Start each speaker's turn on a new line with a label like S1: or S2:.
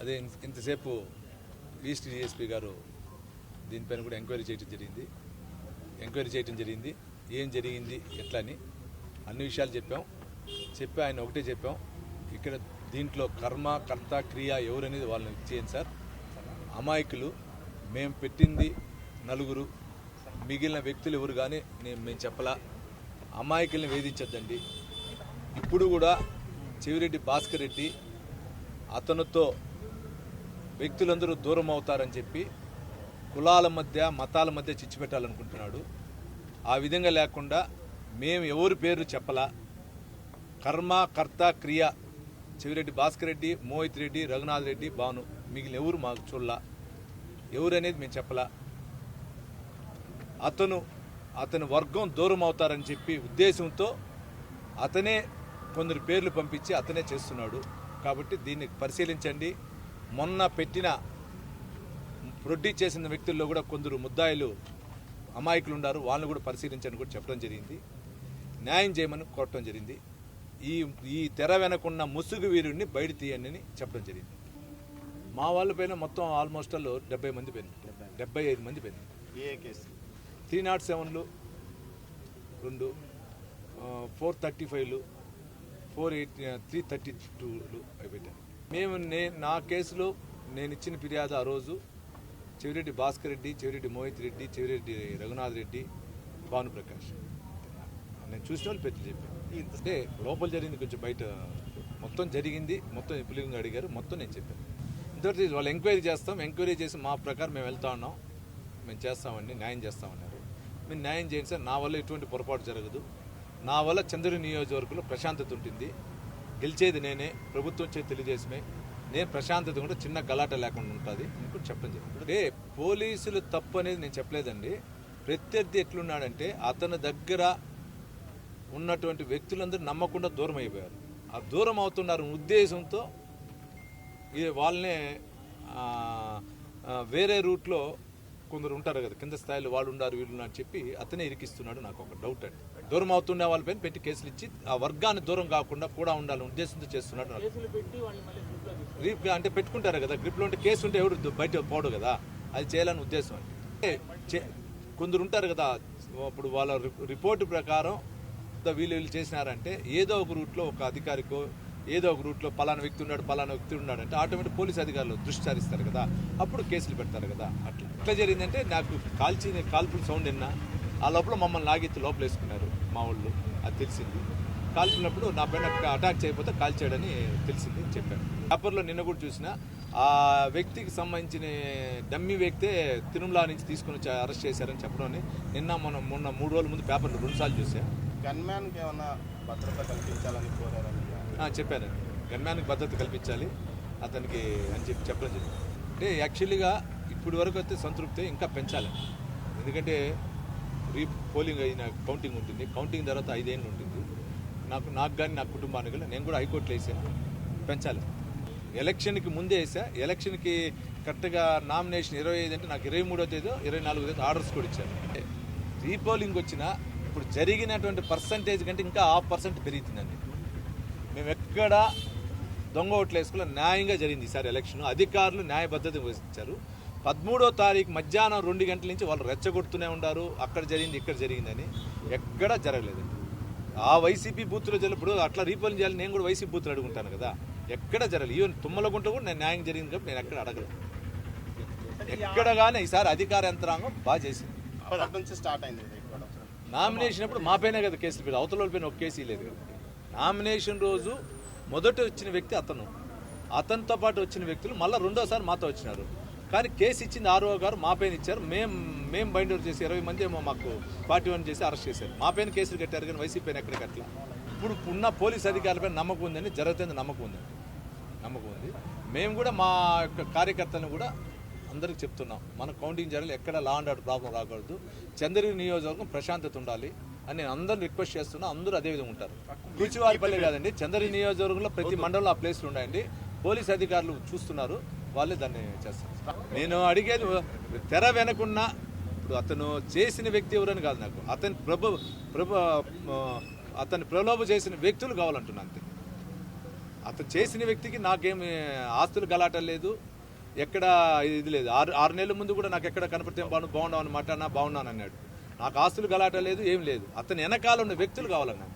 S1: అదే ఇంతసేపు east DSP గారు దీనిపైన కూడా ఎంక్వైరీ చేయడం జరిగింది. ఎంక్వైరీ చేయడం జరిగింది. ఏం జరిగింది ఎట్లా అని అన్ని విషయాలు చెప్పాం. చెప్పి ఆయన ఒకటే చెప్పాం. ఇక్కడ దీంట్లో కర్మ కర్త క్రియ ఎవరనేది వాళ్ళని చేయండి సార్. అమాయకులు మేము పెట్టింది నలుగురు. మిగిలిన వ్యక్తులు ఎవరు కానీ నేను మేము చెప్పలా. అమాయకుల్ని వేధించద్దండి. ఇప్పుడు కూడా చెవిరెడ్డి భాస్కర్ రెడ్డి అతనితో వ్యక్తులందరూ దూరం అవుతారని చెప్పి కులాల మధ్య మతాల మధ్య చిచ్చు పెట్టాలనుకుంటున్నాడు. ఆ విధంగా లేకుండా మేము ఎవరి పేరు చెప్పలా. కర్మ కర్త క్రియ చెవిరెడ్డి భాస్కర్ రెడ్డి మోహిత్ రెడ్డి రఘునాథ్ రెడ్డి భాను మిగిలిన ఎవరు మాకు చూడలా. ఎవరు అనేది మేము చెప్పలా. అతను అతని వర్గం దూరం అవుతారని చెప్పి ఉద్దేశంతో అతనే కొందరు పేర్లు పంపించి అతనే చేస్తున్నాడు. కాబట్టి దీన్ని పరిశీలించండి. మొన్న పెట్టిన ప్రొడ్యూస్ చేసిన వ్యక్తుల్లో కూడా కొందరు ముద్దాయిలు అమాయకులు ఉన్నారు వాళ్ళని కూడా పరిశీలించని కూడా చెప్పడం జరిగింది. న్యాయం చేయమని కోరటం జరిగింది. ఈ ఈ తెర వెనకున్న ముసుగు వీరుడిని బయట తీయండి చెప్పడం జరిగింది. మా వాళ్ళ పైన మొత్తం ఆల్మోస్ట్ ఆల్ డెబ్బై మంది పైన డెబ్బై ఐదు మంది పైన
S2: ఏ కేసు?
S1: త్రీ నాట్ సెవెన్లు రెండు ఫోర్ థర్టీ ఫైవ్లు ఫోర్ ఎయిట్ త్రీ థర్టీ టూలు పెట్టాను మేము నే నా కేసులో నేను ఇచ్చిన ఫిర్యాదు ఆ రోజు చెవిరెడ్డి భాస్కర్ రెడ్డి చెవిరెడ్డి మోహిత్ రెడ్డి చెవిరెడ్డి రఘునాథ్ రెడ్డి భానుప్రకాష్ నేను చూసిన వాళ్ళు పెద్దలు చెప్పాను అంటే లోపల జరిగింది కొంచెం బయట మొత్తం జరిగింది మొత్తం ఎప్పుడు అడిగారు మొత్తం నేను చెప్పాను. ఇంతవరకు వాళ్ళు ఎంక్వైరీ చేస్తాం ఎంక్వైరీ చేసి మా ప్రకారం మేము వెళ్తా ఉన్నాం మేము చేస్తామండి న్యాయం చేస్తామన్నారు. మీరు న్యాయం చేయండి సార్ నా వల్ల ఎటువంటి పొరపాటు జరగదు. నా వల్ల చంద్రుని నియోజకవర్గంలో ప్రశాంతత ఉంటుంది. గెలిచేది నేనే ప్రభుత్వం చే తెలియజేసమే. నేను ప్రశాంతత కూడా చిన్న గలాట లేకుండా ఉంటుంది అని కూడా చెప్పడం జరిగింది. అంటే పోలీసులు తప్పు అనేది నేను చెప్పలేదండి. ప్రత్యర్థి ఎట్లున్నాడంటే అతని దగ్గర ఉన్నటువంటి వ్యక్తులందరూ నమ్మకుండా దూరం అయిపోయారు. ఆ దూరం అవుతున్నారు ఉద్దేశంతో ఇది వాళ్ళనే వేరే రూట్లో కొందరు ఉంటారు కదా కింద స్థాయిలో వాళ్ళు ఉన్నారు వీళ్ళు అని చెప్పి అతనే ఇరికిస్తున్నాడు నాకు ఒక డౌట్ అండి. దూరం అవుతుండే వాళ్ళపైన పెట్టి కేసులు ఇచ్చి ఆ వర్గాన్ని దూరం కాకుండా కూడా ఉండాలని ఉద్దేశంతో చేస్తున్నాడు నాకు. గ్రిప్ అంటే పెట్టుకుంటారు కదా గ్రిప్లో ఉంటే కేసు ఉంటే ఎవరు బయట పోడు కదా అది చేయాలని ఉద్దేశం అండి. కొందరు ఉంటారు కదా అప్పుడు వాళ్ళ రిపోర్టు ప్రకారం వీళ్ళు వీళ్ళు చేసినారంటే ఏదో ఒక రూట్లో ఒక అధికారికో ఏదో ఒక రూట్లో పలానా వ్యక్తి ఉన్నాడు పలానా వ్యక్తి ఉన్నాడు అంటే ఆటోమేటిక్ పోలీస్ అధికారులు దృష్టి సారిస్తారు కదా. అప్పుడు కేసులు పెడతారు కదా. అట్లా. ఎట్లా జరిగిందంటే నాకు కాల్చి కాల్పుల సౌండ్ విన్నా. ఆ లోపల మమ్మల్ని లాగెత్తి లోపల వేసుకున్నారు మా వాళ్ళు. అది తెలిసింది. కాల్చినప్పుడు నా పైన అటాక్ చేయకపోతే కాల్చాడని తెలిసింది చెప్పాను. పేపర్లో నిన్న కూడా చూసిన ఆ వ్యక్తికి సంబంధించిన డమ్మి వ్యక్తే తిరుమల నుంచి తీసుకుని వచ్చి అరెస్ట్ చేశారని చెప్పడం నిన్న మనం మొన్న మూడు రోజుల ముందు పేపర్లో రెండుసార్లు చూసాం
S2: గన్మ్యాన్కి ఏమన్నా భద్రత కల్పించాలని కోరారని
S1: చెప్పాను. గన్మ్యాన్కి భద్రత కల్పించాలి. అతనికి అని చెప్పి చెప్పడం జరిగింది. అంటే యాక్చువల్లీగా ఇప్పుడు వరకు అయితే సంతృప్తి ఇంకా పెంచాలి. ఎందుకంటే రీ పోలింగ్ అయిన కౌంటింగ్ ఉంటుంది. కౌంటింగ్ తర్వాత ఐదేళ్ళు ఉంటుంది. నాకు నాకు కానీ నా కుటుంబానికి కానీ నేను కూడా హైకోర్టులో వేసాను. పెంచాలి. ఎలక్షన్కి ముందే వేసా. ఎలక్షన్కి కరెక్ట్గా నామినేషన్ ఇరవై ఐదు అంటే నాకు ఇరవై మూడో తేదీ ఇరవై నాలుగో తేదీ ఆర్డర్స్ కూడా ఇచ్చారు. రీపోలింగ్ వచ్చిన ఇప్పుడు జరిగినటువంటి పర్సంటేజ్ కంటే ఇంకా హాఫ్ పర్సెంట్ పెరుగుతుందండి మేము ఎక్కడ దొంగ ఓట్లు వేసుకున్న న్యాయంగా జరిగింది ఈసారి ఎలక్షన్. అధికారులు న్యాయబద్ధత వహించారు పదమూడో తారీఖు మధ్యాహ్నం రెండు గంటల నుంచి వాళ్ళు రెచ్చగొడుతూనే ఉన్నారు అక్కడ జరిగింది ఇక్కడ జరిగిందని ఎక్కడా జరగలేదండి. ఆ వైసీపీ బూత్లో జరిగినప్పుడు అట్లా రీపోలింగ్ చేయాలి నేను కూడా వైసీపీ బూత్లు అడుగుంటాను కదా. ఎక్కడ జరగలేదు. ఈవెన్ తుమ్మలగుంట కూడా నేను న్యాయం జరిగింది కాబట్టి నేను ఎక్కడ అడగలేదు. ఎక్కడ కానీ ఈసారి అధికార యంత్రాంగం బాగా చేసింది.
S2: స్టార్ట్ అయింది
S1: నామినేషన్ అప్పుడు మా పైన కదా కేసులు పెట్టి అవతల పైన ఒక కేసు లేదు కదా. నామినేషన్ రోజు మొదట వచ్చిన వ్యక్తి అతను. అతనితో పాటు వచ్చిన వ్యక్తులు మళ్ళీ రెండోసారి మాతో వచ్చినారు. కానీ కేసు ఇచ్చింది ఆర్ఓ గారు మా పైన ఇచ్చారు. మేము మేము బైండర్ చేసి ఇరవై మంది ఏమో మాకు పార్టీ వన్ చేసి అరెస్ట్ చేశారు. మా పైన కేసులు కట్టారు కానీ వైసీపీ పైన ఎక్కడికి అట్లా ఇప్పుడు ఉన్న పోలీస్ అధికారులపైన నమ్మకం ఉందని జరుగుతుంది నమ్మకం ఉందండి నమ్మకం ఉంది. మేము కూడా మా యొక్క కార్యకర్తలను కూడా అందరికి చెప్తున్నాం. మన కౌంటింగ్ జరగాలి ఎక్కడ లా అండ్ ఆర్డర్ ప్రాబ్లం రాకూడదు. చంద్రగిరి నియోజకవర్గం ప్రశాంతత ఉండాలి. అని నేను అందరూ రిక్వెస్ట్ చేస్తున్నా. అందరూ అదే విధంగా ఉంటారు. కూచివారిపల్లి కాదండి చంద్రి నియోజకవర్గంలో ప్రతి మండలంలో ఆ ప్లేస్లు ఉన్నాయండి. పోలీస్ అధికారులు చూస్తున్నారు వాళ్ళే దాన్ని చేస్తారు. నేను అడిగేది తెర వెనకున్న ఇప్పుడు అతను చేసిన వ్యక్తి ఎవరని కాదు నాకు. అతని ప్రభు ప్రభు అతని ప్రలోభ చేసిన వ్యక్తులు కావాలంటున్నా అంతే. అతను చేసిన వ్యక్తికి నాకేమి ఆస్తులు గలాట లేదు ఎక్కడ ఇది లేదు. ఆరు ఆరు నెలల ముందు కూడా నాకు ఎక్కడ కనపడితే బాగున్నావు అనమాట నా బాగున్నాను అన్నాడు నాకు ఆస్తులు గలాట లేదు ఏం లేదు. అతని వెనకాల ఉన్న వ్యక్తులు కావాలన్నా